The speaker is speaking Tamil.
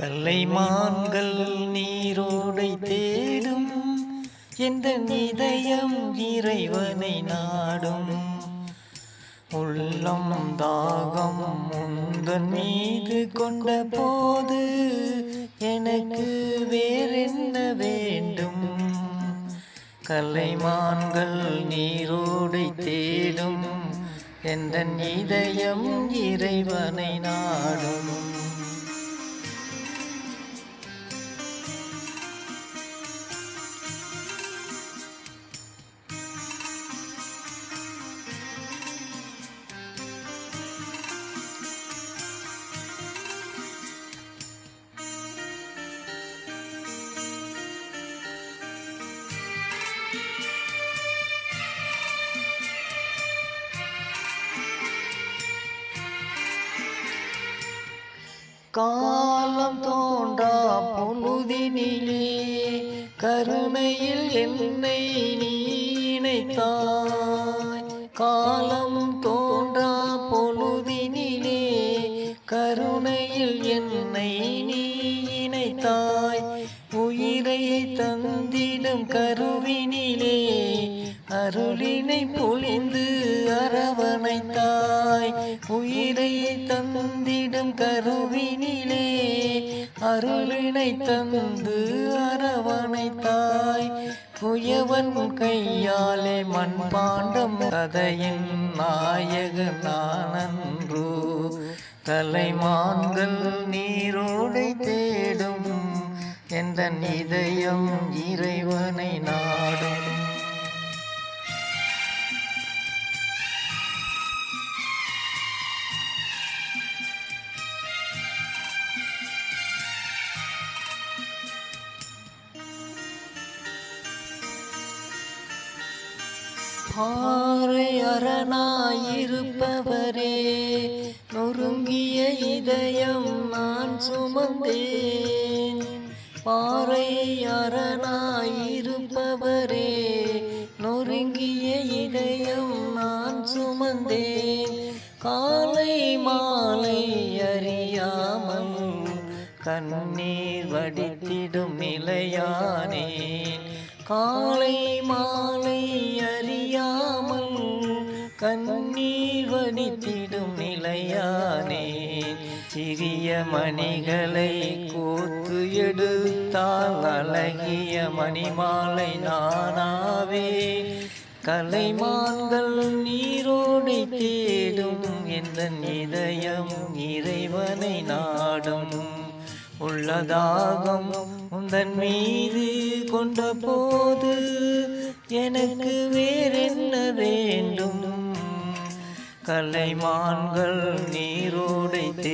கல்லைமான்கள் நீரோடை தேடும் எந்த நிதயம் இறைவனை நாடும். உள்ளம் தாகம் முந்தன் மீது கொண்ட போது எனக்கு வேறென்ன வேண்டும்? கலைமான்கள் நீரோடை தேடும் எந்த இதயம் இறைவனை நாடும். காலம் தோன்றா பொழுதினிலே கருணையில் என்னை நீ இணைத்தாய். காலம் தோன்றா பொழுதினிலே கருணையில் என்னை நீ இணைத்தாய். உயிரை தந்திடும் கருவினிலே. அருளினை பொழிந்து உயிரை தந்திடும் கருவினிலே அருளினை தந்து அரவணைத்தாய். புயவன் கையாலே மண் பாண்டம் கதையின் நாயக நானன்றோ. தலைமான்கள் நீரோடை தேடும் எந்த இதயம் இறைவனை நாடும். அரணாயிருப்பவரே நொறுங்கிய இதயம் நான் சுமந்தேன். பாறை அரணாயிருப்பவரே நொறுங்கிய இதயம் நான் சுமந்தேன். காலை மாலை அறியாமல் கண்ணீர் வடித்திடும் நிலையானேன் காலை மாலை கண்ணீர் வடித்திடும் நிலையானேன் சிறிய மணிகளை கோத்து எடுத்தால் அழகிய மணிமாலை நானாவே. கலைமான்கள் நீரோடை தேடும் எந்த இதயம் இறைவனை நாடும். உள்ளதாகம் உந்தன் மீது கொண்ட போது எனக்கு வேறென்ன வேண்டும்? கலைமான்கள் நீரோடை தே